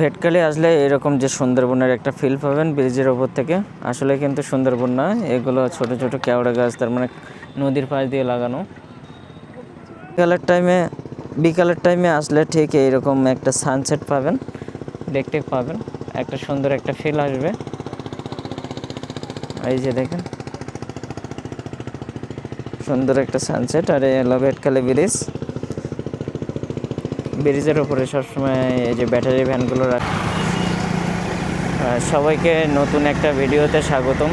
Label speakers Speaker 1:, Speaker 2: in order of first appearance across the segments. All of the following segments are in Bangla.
Speaker 1: ভেটকালি আসলে এরকম যে সুন্দরবনের একটা ফিল পাবেন ব্রিজের ওপর থেকে, আসলে কিন্তু সুন্দরবন না, এগুলো ছোট ছোট কেওড়া গাছ, তার মানে নদীর পাশ দিয়ে লাগানো। বিকালের টাইমে বিকালের টাইমে আসলে ঠিক এইরকম একটা সানসেট পাবেন, দেখতে পাবেন, একটা সুন্দর একটা ফিল আসবে। এই যে দেখেন। সুন্দর একটা সানসেট আর এই হলো ভেটকালি ব্রিজ ব্রিজের উপরে সবসময় এই যে ব্যাটারি ভ্যানগুলো রাখ সবাইকে নতুন একটা ভিডিওতে স্বাগতম।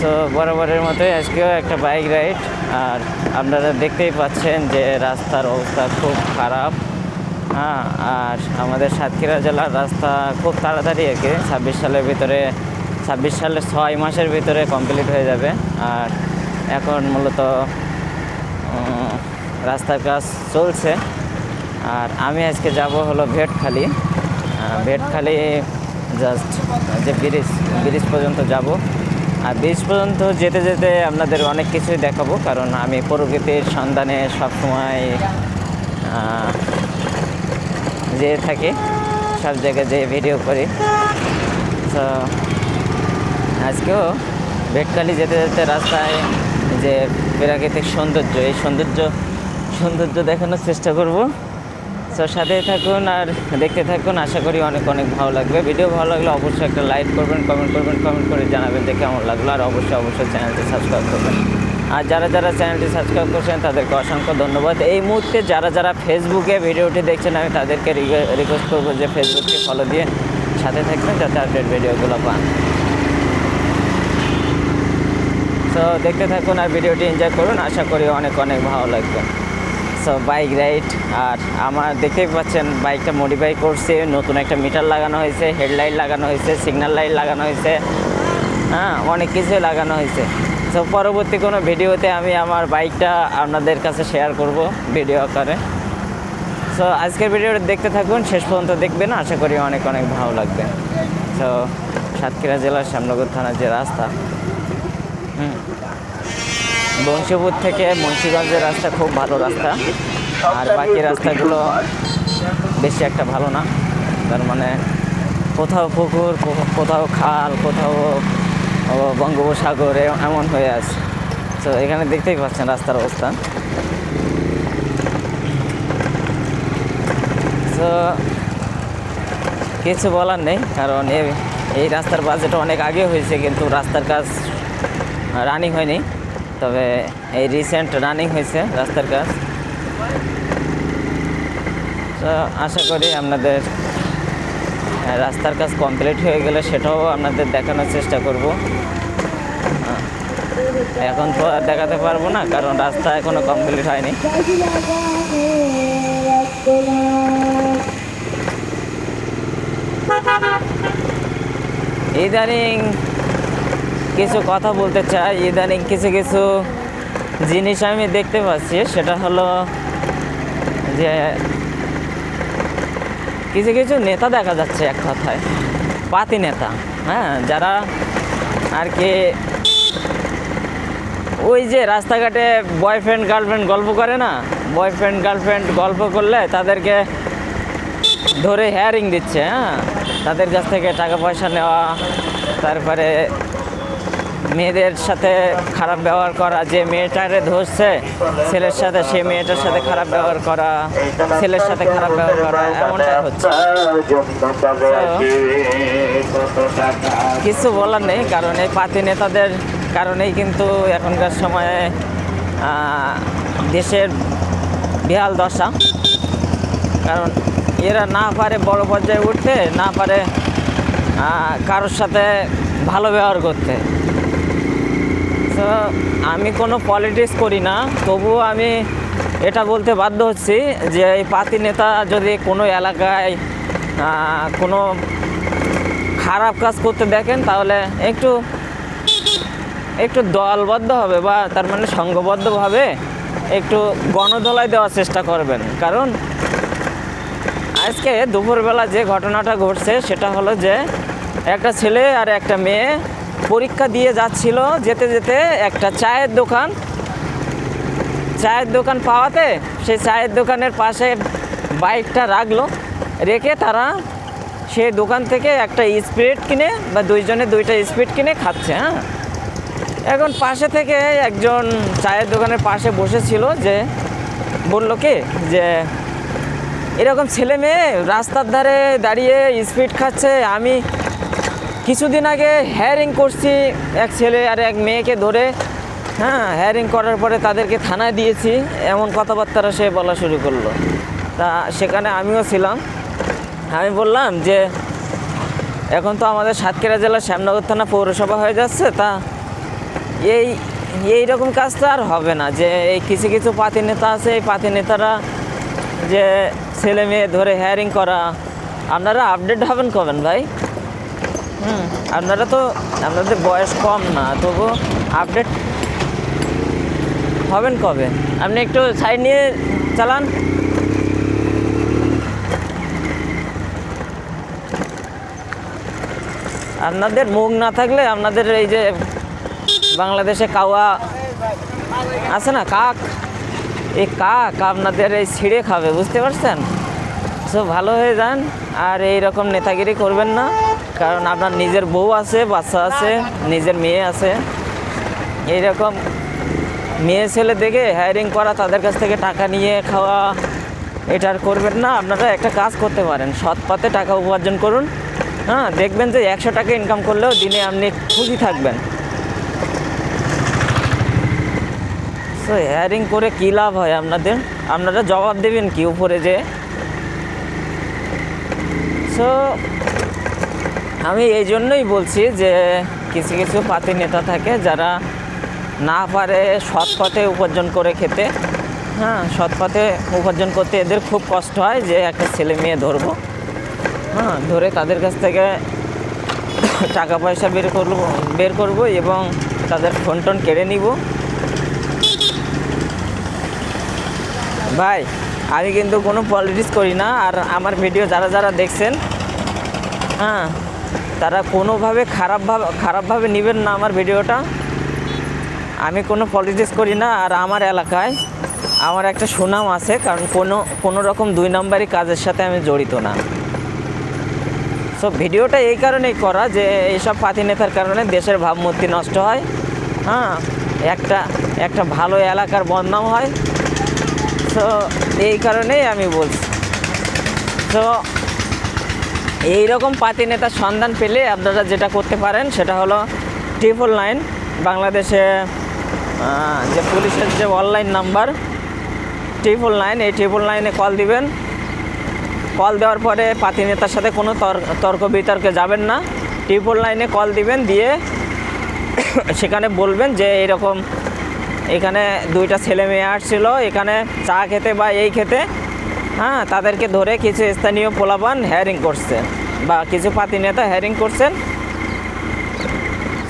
Speaker 1: সো বরাবরের মতোই আজকেও একটা বাইক রাইড আর আপনারা দেখতেই পাচ্ছেন যে রাস্তার অবস্থা খুব খারাপ। হ্যাঁ আর আমাদের সাতক্ষীরা জেলার রাস্তা খুব তাড়াতাড়ি আর কি ছাব্বিশ সালের ভিতরে, ছাব্বিশ সালের ছয় মাসের ভিতরে কমপ্লিট হয়ে যাবে। আর এখন মূলত রাস্তার কাজ চলছে। আর আমি আজকে যাব হলো ভেটখালি। ভেটখালি জাস্ট যে ব্রিজ ব্রিজ পর্যন্ত যাব। আর ব্রিজ পর্যন্ত যেতে যেতে আপনাদের অনেক কিছুই দেখাবো, কারণ আমি প্রকৃতির সন্ধানে সবসময় যেয়ে থাকি, সব জায়গায় যেয়ে ভিডিও করি। তো আজকেও ভেটখালি যেতে যেতে রাস্তায় যে প্রাকৃতিক সৌন্দর্য, এই সৌন্দর্য সৌন্দর্য দেখানোর চেষ্টা করব। তো সাথেই থাকুন আর দেখতে থাকুন। আশা করি অনেক অনেক ভালো লাগবে। ভিডিও ভালো লাগলে অবশ্যই একটা লাইক করবেন কমেন্ট করবেন কমেন্ট করে জানাবেন দেখে কেমন লাগল। আর অবশ্যই অবশ্যই চ্যানেলটি সাবস্ক্রাইব করবেন। আর যারা যারা চ্যানেলটি সাবস্ক্রাইব করছেন, তাদেরকে অসংখ্য ধন্যবাদ। এই মুহূর্তে যারা যারা ফেসবুকে ভিডিওটি দেখছেন, আমি তাদেরকে রিকোয়েস্ট করব যে ফেসবুককে ফলো দিয়ে সাথে থাকবেন, যাতে আপডেট ভিডিওগুলো পান। সো দেখতে থাকুন আর ভিডিওটি এনজয় করুন। আশা করি অনেক অনেক ভালো লাগবে। সো বাইক রাইড আর আমার দেখতেই পাচ্ছেন বাইকটা মডিফাই করছে, নতুন একটা মিটার লাগানো হয়েছে হেডলাইট লাগানো হয়েছে সিগন্যাল লাইট লাগানো হয়েছে হ্যাঁ অনেক কিছুই লাগানো হয়েছে। সো পরবর্তী কোনো ভিডিওতে আমি আমার বাইকটা আপনাদের কাছে শেয়ার করব ভিডিও আকারে। সো আজকের ভিডিওটা দেখতে থাকুন, শেষ পর্যন্ত দেখবেন, আশা করি অনেক অনেক ভালো লাগবে। সো সাতক্ষীরা জেলার শ্যামনগর থানার যে রাস্তা, হুম। বংশীপুর থেকে মুন্সিগঞ্জের রাস্তা খুব ভালো রাস্তা। আর বাকি রাস্তাগুলো বেশি একটা ভালো না। তার মানে কোথাও পুকুর কোথাও খাল, কোথাও বঙ্গোপসাগর এমন হয়ে আছে। তো এখানে দেখতেই পাচ্ছেন রাস্তার অবস্থা। তো কিছু বলার নেই, কারণ এই রাস্তার বাজেট অনেক আগে হয়েছে, কিন্তু রাস্তার কাজ রানিং হয়নি। তবে এই রিসেন্ট রানিং হয়েছে রাস্তার কাজ। তো আশা করি আপনাদের রাস্তার কাজ কমপ্লিট হয়ে গেলে সেটাও আপনাদের দেখানোর চেষ্টা করব। এখন তো আর দেখাতে পারব না, কারণ রাস্তা এখনও কমপ্লিট হয়নি। ইদানিং কিছু কথা বলতে চাই। ইদানিং কিছু কিছু জিনিস আমি দেখতে পাচ্ছি। সেটা হলো যে কিছু কিছু নেতা দেখা যাচ্ছে এক কথায়। পাতি নেতা হ্যাঁ? যারা আর কি ওই যে রাস্তাঘাটে বয়ফ্রেন্ড গার্লফ্রেন্ড গল্প করে না? বয়ফ্রেন্ড গার্লফ্রেন্ড গল্প করলে তাদেরকে ধরে হেয়ারিং দিচ্ছে হ্যাঁ? তাদের কাছ থেকে টাকা পয়সা নেওয়া, তারপরে মেয়েদের সাথে খারাপ ব্যবহার করা, যে মেয়েটারে ধরছে, ছেলের সাথে সেই মেয়েটার সাথে খারাপ ব্যবহার করা, ছেলের সাথে খারাপ ব্যবহার করা, এমনটাই হচ্ছে। কিছু বলার নেই, কারণ এই পাতি নেতাদের কারণেই কিন্তু এখনকার সময়ে দেশের বিহাল দশা। কারণ এরা না পারে বড় পর্যায়ে উঠতে, না পারে কারোর সাথে ভালো ব্যবহার করতে। আমি কোনো পলিটিক্স করি না। তবুও আমি এটা বলতে বাধ্য হচ্ছি যে, এই পাতি নেতা যদি কোনো এলাকায় কোনো খারাপ কাজ করতে দেখেন, তাহলে একটু একটু দলবদ্ধ হবে বা তার মানে সংঘবদ্ধভাবে একটু গণধোলাই দেওয়ার চেষ্টা করবেন। কারণ আজকে দুপুরবেলা যে ঘটনাটা ঘটছে, সেটা হলো যে, একটা ছেলে আর একটা মেয়ে পরীক্ষা দিয়ে যাচ্ছিল যেতে যেতে একটা চায়ের দোকান। চায়ের দোকান পাওয়াতে সেই চায়ের দোকানের পাশে বাইকটা রাখল। রেখে তারা সে দোকান থেকে একটা স্পিরিট কিনে বা দুইজনে দুইটা স্পিরিট কিনে খাচ্ছে হ্যাঁ? এখন পাশে থেকে একজন চায়ের দোকানের পাশে বসেছিল যে বলল কি যে, এরকম ছেলে মেয়ে রাস্তার ধারে দাঁড়িয়ে স্পিড খাচ্ছে, আমি কিছুদিন আগে হেয়ারিং করছি এক ছেলে আর এক মেয়েকে ধরে। হ্যাঁ হেয়ারিং করার পরে তাদেরকে থানায় দিয়েছি, এমন কথাবার্তারা সে বলা শুরু করল। তা সেখানে আমিও ছিলাম। আমি বললাম যে, এখন তো আমাদের সাতক্ষীরা জেলার শ্যামনগর থানা পৌরসভা হয়ে যাচ্ছে, তা এই এই রকম কাজ তো আর হবে না যে, এই কিছু কিছু পাতি নেতা আছে, এই পাতি নেতারা যে ছেলে মেয়ে ধরে হেয়ারিং করা। আপনারা আপডেট হবেন কবেন ভাই? হুম। আপনারা তো, আপনাদের বয়স কম না, তবু আপডেট হবেন কবে? আপনি একটু সাইড নিয়ে চালান। আপনাদের মুখ না থাকলে আপনাদের এই যে বাংলাদেশে কাওয়া আছে না, কাক? এই কাক আপনাদের এই ছিঁড়ে খাবে, বুঝতে পারছেন? সো ভালো হয়ে যান, আর এই রকম নেতাগিরি করবেন না। কারণ আপনার নিজের বউ আছে, বাচ্চা আছে, নিজের মেয়ে আছে। এইরকম মেয়ে ছেলে দেখে হায়ারিং করা, তাদের কাছ থেকে টাকা নিয়ে খাওয়া, এটা আর করবেন না। আপনারা একটা কাজ করতে পারেন, সৎ পথে টাকা উপার্জন করুন। হ্যাঁ দেখবেন যে একশো টাকা ইনকাম করলেও দিনে আপনি খুশি থাকবেন। তো হেয়ারিং করে কী লাভ হয় আপনাদের? আপনারা জবাব দেবেন কি উপরে যে। সো আমি এই জন্যই বলছি যে কিছু কিছু পাতি নেতা থাকে যারা না পারে সৎ পথে উপার্জন করে খেতে। হ্যাঁ সৎ পথে উপার্জন করতে এদের খুব কষ্ট হয় যে একটা ছেলে মেয়ে ধরবো। হ্যাঁ ধরে তাদের কাছ থেকে টাকা পয়সা বের করব বের করব এবং তাদের ফোন টোন কেড়ে নিব। ভাই, আমি কিন্তু কোনো পলিটিক্স করি না, আর আমার ভিডিও যারা যারা দেখছেন হ্যাঁ তারা কোনোভাবে খারাপভাবে খারাপভাবে নেবেন না আমার ভিডিওটা। আমি কোনো পলিটিক্স করি না, আর আমার এলাকায় আমার একটা সুনাম আছে, কারণ কোনো কোনো রকম দুই নম্বরই কাজের সাথে আমি জড়িত না। সো ভিডিওটা এই কারণেই করা যে, এইসব পাতি নেতার কারণে দেশের ভাবমূর্তি নষ্ট হয়। হ্যাঁ একটা একটা ভালো এলাকার বদনাম হয়। তো এই কারণেই আমি বলছি। তো এই রকম পাতি নেতার সন্ধান পেলে আপনারা যেটা করতে পারেন, সেটা হলো ট্রিপল নাইন বাংলাদেশে যে পুলিশের যে অনলাইন নাম্বার ট্রিপল নাইন এই ট্রিপল নাইনে কল দিবেন। কল দেওয়ার পরে পাতি নেতার সাথে কোনো তর- তর্ক বিতর্কে যাবেন না। ট্রিপল নাইনে কল দিবেন, দিয়ে সেখানে বলবেন যে এরকম এখানে দুইটা ছেলে মেয়ে আসছিল, এখানে চা খেতে বা এই খেতে হ্যাঁ তাদেরকে ধরে কিছু স্থানীয় পোলাপান হেয়ারিং করছে বা কিছু পাতি নেতা হেয়ারিং করছেন।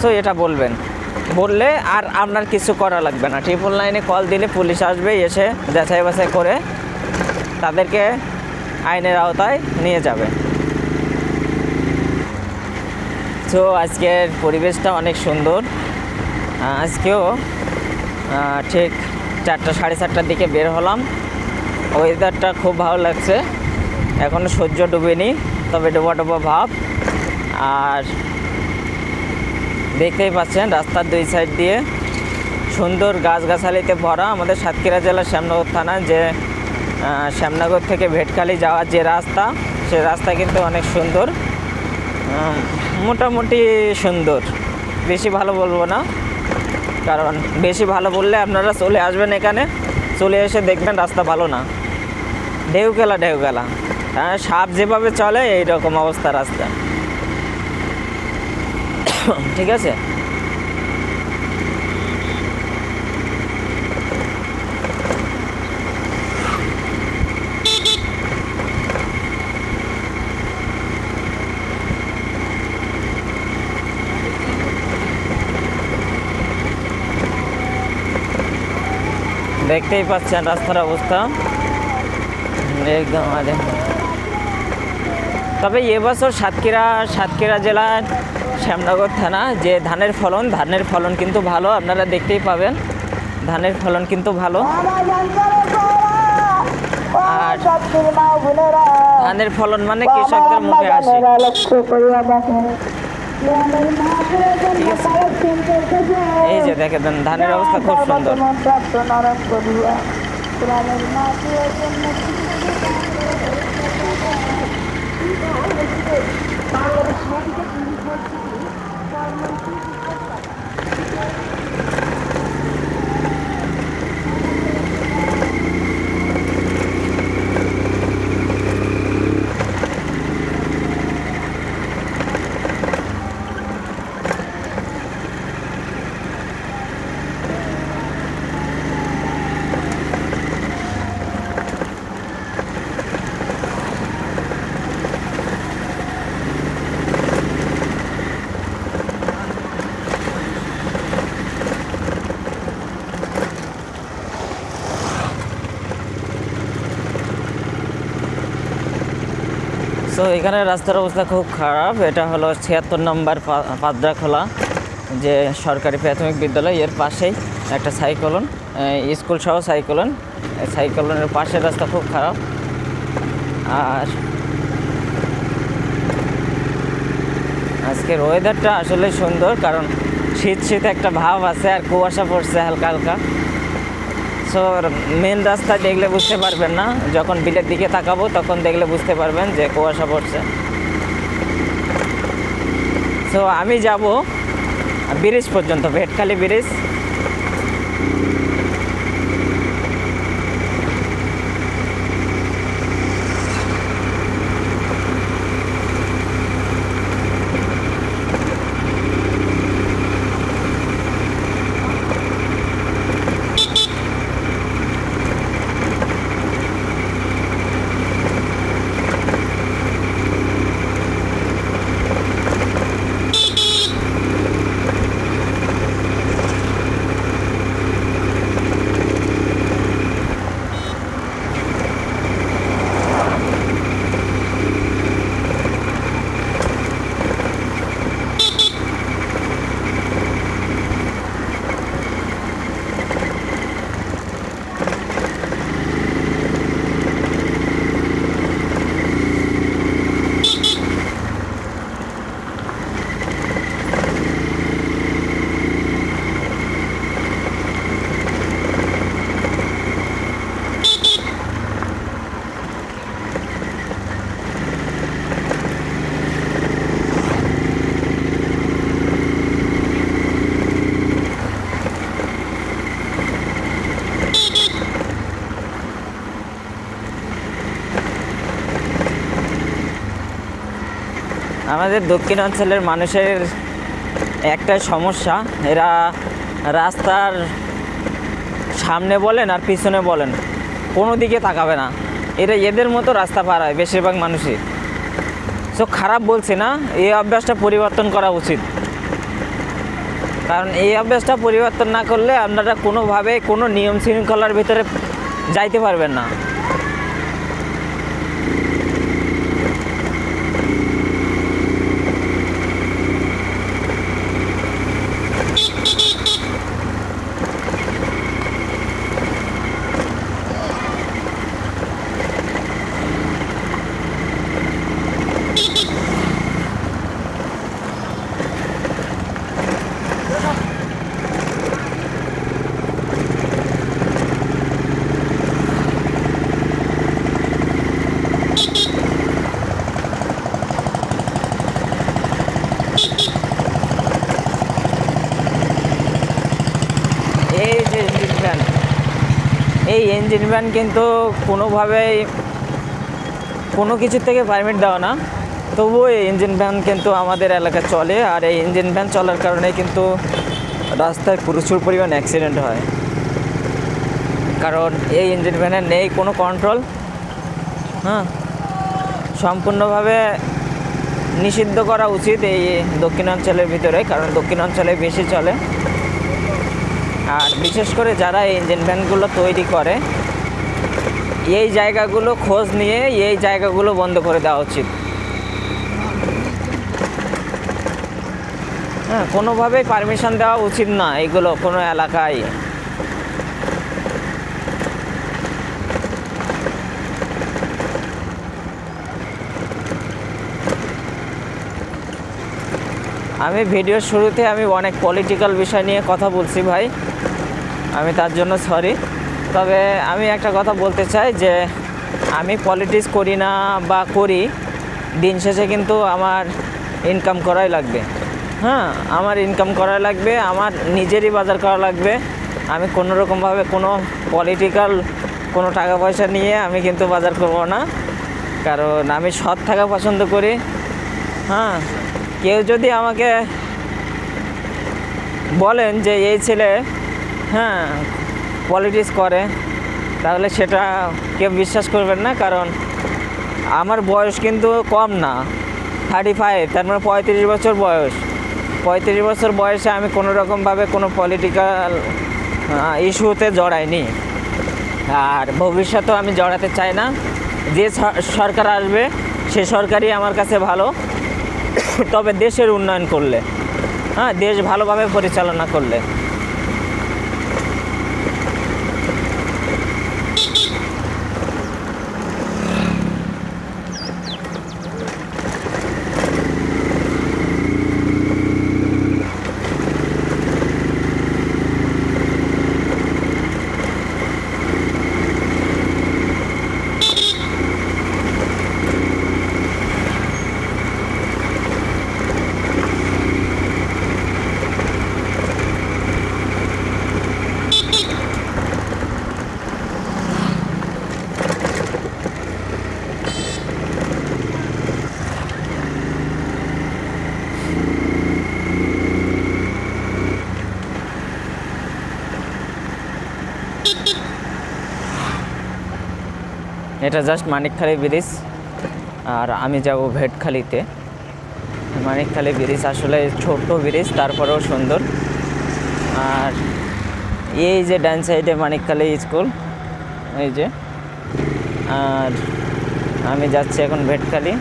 Speaker 1: সো এটা বলবেন। বললে আর আপনার কিছু করা লাগবে না। ট্রিপল লাইনে কল দিলে পুলিশ আসবে, এসে যাচাই বাছাই করে তাদেরকে আইনের আওতায় নিয়ে যাবে। তো আজকের পরিবেশটা অনেক সুন্দর। আজকেও ঠিক চারটা, সাড়ে চারটার দিকে বের হলাম। ওয়েদারটা খুব ভালো লাগছে। এখনও সূর্য ডুবেনি, তবে ডোবা ডোবা ভাব। আর দেখতেই পাচ্ছেন, রাস্তার দুই সাইড দিয়ে সুন্দর গাছগাছালিতে ভরা আমাদের সাতক্ষীরা জেলার শ্যামনগর থানা, যে শ্যামনগর থেকে ভেটখালি যাওয়ার যে রাস্তা, সে রাস্তা কিন্তু অনেক সুন্দর। মোটামুটি সুন্দর। বেশি ভালো বলব না, কারণ বেশি ভালো বললে আপনারা চলে আসবেন এখানে। চলে এসে দেখবেন রাস্তা ভালো না। ঢেউ খেলা ঢেউ খেলা হ্যাঁ সাপ যেভাবে চলে, এইরকম অবস্থা রাস্তা। ঠিক আছে? দেখতেই পাচ্ছেন রাস্তার অবস্থা। একদম তবে এবছর সাতক্ষীরা সাতক্ষীরা জেলার শ্যামনগর থানা যে ধানের ফলন ধানের ফলন কিন্তু ভালো, আপনারা দেখতেই পাবেন। ধানের ফলন কিন্তু ভালো। আর ধানের ফলন মানে কৃষকদের মুখে
Speaker 2: করছে।
Speaker 1: এই যে দেখেন, ধানের অবস্থা খুব সুন্দর।
Speaker 2: Thank you.
Speaker 1: সো এখানে রাস্তার অবস্থা খুব খারাপ। এটা হলো ছিয়াত্তর নম্বর পাদ্রা খোলা যে সরকারি প্রাথমিক বিদ্যালয়। এর পাশেই একটা সাইক্লোন স্কুল সহ সাইক্লোন। সাইক্লোনের পাশের রাস্তা খুব খারাপ। আর আজকের ওয়েদারটা আসলে সুন্দর, কারণ শীত শীত একটা ভাব আছে, আর কুয়াশা পড়ছে হালকা হালকা। সো মেন রাস্তা দেখলে বুঝতে পারবেন না। যখন বিলের দিকে তাকাবো, তখন দেখলে বুঝতে পারবেন যে কুয়াশা পড়ছে। সো আমি যাব ব্রিজ পর্যন্ত, ভেটখালি ব্রিজ। আমাদের দক্ষিণ অঞ্চলের মানুষের একটা সমস্যা। এরা রাস্তার সামনে বলেন আর পিছনে বলেন, কোনো দিকে তাকাবে না। এরা এদের মতো রাস্তা পার হয় বেশিরভাগ মানুষই। সো খারাপ বলছি না, এই অভ্যাসটা পরিবর্তন করা উচিত। কারণ এই অভ্যাসটা পরিবর্তন না করলে আপনারা কোনোভাবে কোনো নিয়ম শৃঙ্খলার ভিতরে যাইতে পারবেন না এই যে ইঞ্জিন ভ্যান ভ্যান কিন্তু কোনোভাবেই কোনো কিছুর থেকে পারমিট দেওয়া না। তবুও এই ইঞ্জিন ভ্যান কিন্তু আমাদের এলাকা চলে আর এই ইঞ্জিন ভ্যান চলার কারণে কিন্তু রাস্তায় প্রচুর পরিমাণ অ্যাক্সিডেন্ট হয়। কারণ এই ইঞ্জিন ভ্যানের নেই কোনো কন্ট্রোল হ্যাঁ? সম্পূর্ণভাবে নিষিদ্ধ করা উচিত এই দক্ষিণাঞ্চলের ভিতরে, কারণ দক্ষিণাঞ্চলে বেশি চলে। বিশেষ করে যারা এই ইঞ্জিন ভ্যানগুলো তৈরি করে, এই জায়গাগুলো খোঁজ নিয়ে এই জায়গাগুলো বন্ধ করে দেওয়া উচিত। হ্যাঁ কোনোভাবেই পারমিশন দেওয়া উচিত না এগুলো কোনো এলাকায়। আমি ভিডিওর শুরুতে আমি অনেক পলিটিক্যাল বিষয় নিয়ে কথা বলছি ভাই। আমি তার জন্য সরি তবে আমি একটা কথা বলতে চাই যে, আমি পলিটিক্স করি না বা করি, দিন শেষে কিন্তু আমার ইনকাম করাই লাগবে। হ্যাঁ আমার ইনকাম করাই লাগবে, আমার নিজেরই বাজার করা লাগবে। আমি কোনো রকমভাবে কোনো পলিটিক্যাল কোনো টাকা পয়সা নিয়ে আমি কিন্তু বাজার করব না। কারণ আমি সৎ থাকা পছন্দ করি। হ্যাঁ কেউ যদি আমাকে বলেন যে, এই ছেলে হ্যাঁ পলিটিক্স করে। তাহলে সেটা কেউ বিশ্বাস করবেন না, কারণ আমার বয়স কিন্তু কম না। থার্টি ফাইভ তার মানে পঁয়ত্রিশ বছর বয়স। পঁয়ত্রিশ বছর বয়সে আমি কোনো রকমভাবে কোনো পলিটিক্যাল ইস্যুতে জড়াইনি। আর ভবিষ্যতেও আমি জড়াতে চাই না। যে সরকার আসবে, সে সরকারই আমার কাছে ভালো। তবে দেশের উন্নয়ন করলে হ্যাঁ দেশ ভালোভাবে পরিচালনা করলে। এটা জাস্ট মানিকখালি ব্রিজ, আর আমি যাব ভেটখালিতে। মানিকখালি ব্রিজ আসলে ছোট্ট ব্রিজ, তারপরেও সুন্দর। আর এই যে ডান সাইডে মানিকখালি স্কুল, এই যে, আর আমি যাচ্ছি এখন ভেটখালি।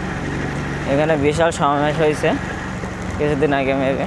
Speaker 1: এখানে বিশাল সমাবেশ হয়েছে, কিছুদিন আগে মেবে।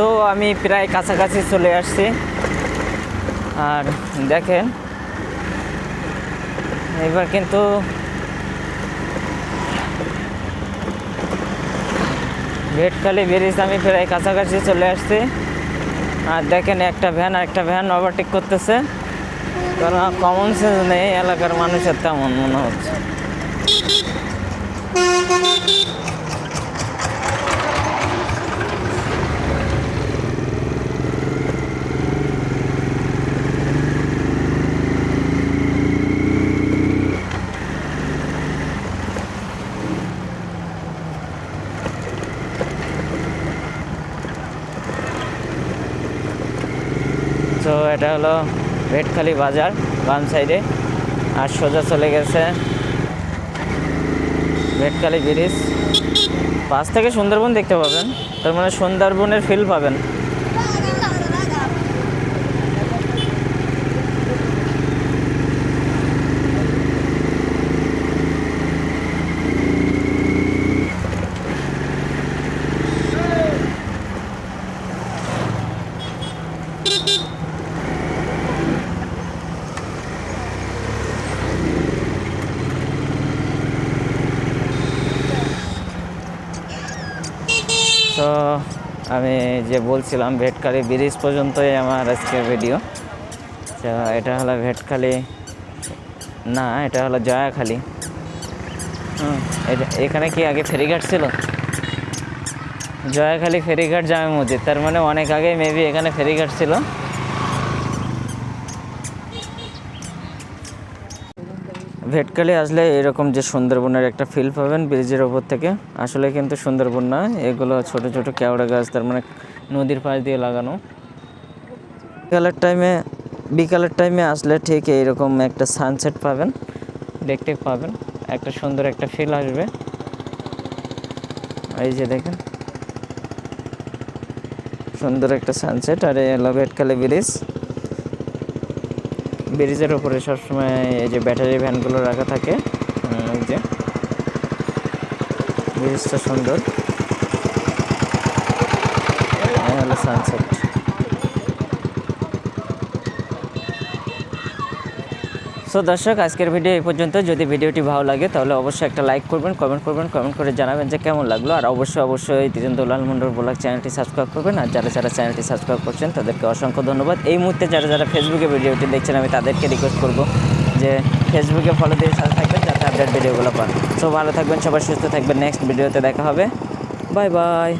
Speaker 1: সো আমি প্রায় কাছাকাছি চলে আসছি। আর দেখেন, এবার কিন্তু ভেটখালি ব্রিজ আমি প্রায় কাছাকাছি চলে আসছি। আর দেখেন, একটা ভ্যান আর একটা ভ্যান ওভারটেক করতেছে। কারণ কমন সেন্স নেই, এলাকার মানুষের তেমন মনে হচ্ছে। এটা হলো ভেটখালি বাজার, বাম সাইডে। আর সোজা চলে গেছে ভেটখালি ব্রিজ। পাশ থেকে সুন্দরবন দেখতে পাবেন। তার মানে সুন্দরবনের ফিল পাবেন তো আমি যে বলছিলাম, ভেটখালি ব্রিজ পর্যন্তই আমার আজকের ভিডিও এটা হলো ভেটখালি, না, এটা হলো জয়াখালি। হুম এখানে কি আগে ফেরিঘাট ছিল? জয়াখালি ফেরিঘাট জামে মসজিদ, তার মানে অনেক আগে মেবি এখানে ফেরিঘাট ছিল। ভেটকালি আসলে এরকম যে সুন্দরবনের একটা ফিল পাবেন ব্রিজের ওপর থেকে, আসলে কিন্তু সুন্দরবন না, এগুলো ছোট ছোট কেওড়া গাছ, তার মানে নদীর পাশ দিয়ে লাগানো। বিকালের টাইমে বিকালের টাইমে আসলে ঠিক এইরকম একটা সানসেট পাবেন, দেখতে পাবেন, একটা সুন্দর একটা ফিল আসবে। এই যে দেখেন, সুন্দর একটা সানসেট আর এলো ভেটকালি ব্রিজ। ব্রিজের উপরে সবসময় এই যে ব্যাটারি ভ্যানগুলো রাখা থাকে। যে। ব্রিজটা সুন্দর। সানসেট সো দর্শক, আজকের ভিডিও এই পর্যন্ত। যদি ভিডিওটি ভালো লাগে, তাহলে অবশ্যই একটা লাইক করবেন কমেন্ট করবেন কমেন্ট করে জানাবেন যে কেমন লাগল। আর অবশ্যই অবশ্যই তিজেন্দ্র লাল মন্ডল ব্লগ চ্যানেলটি সাবস্ক্রাইব করবেন। আর যারা যারা চ্যানেলটি সাবস্ক্রাইব করছেন, তাদেরকে অসংখ্য ধন্যবাদ। এই মুহূর্তে যারা যারা ফেসবুকে ভিডিওটি দেখছেন, আমি তাদেরকে রিকোয়েস্ট করব যে ফেসবুকে ফলো দিয়ে সাথে থাকবেন, যাতে আপডেট ভিডিওগুলো পান। সো ভালো থাকবেন, সবাই সুস্থ থাকবেন। নেক্সট ভিডিওতে দেখা হবে। Bye bye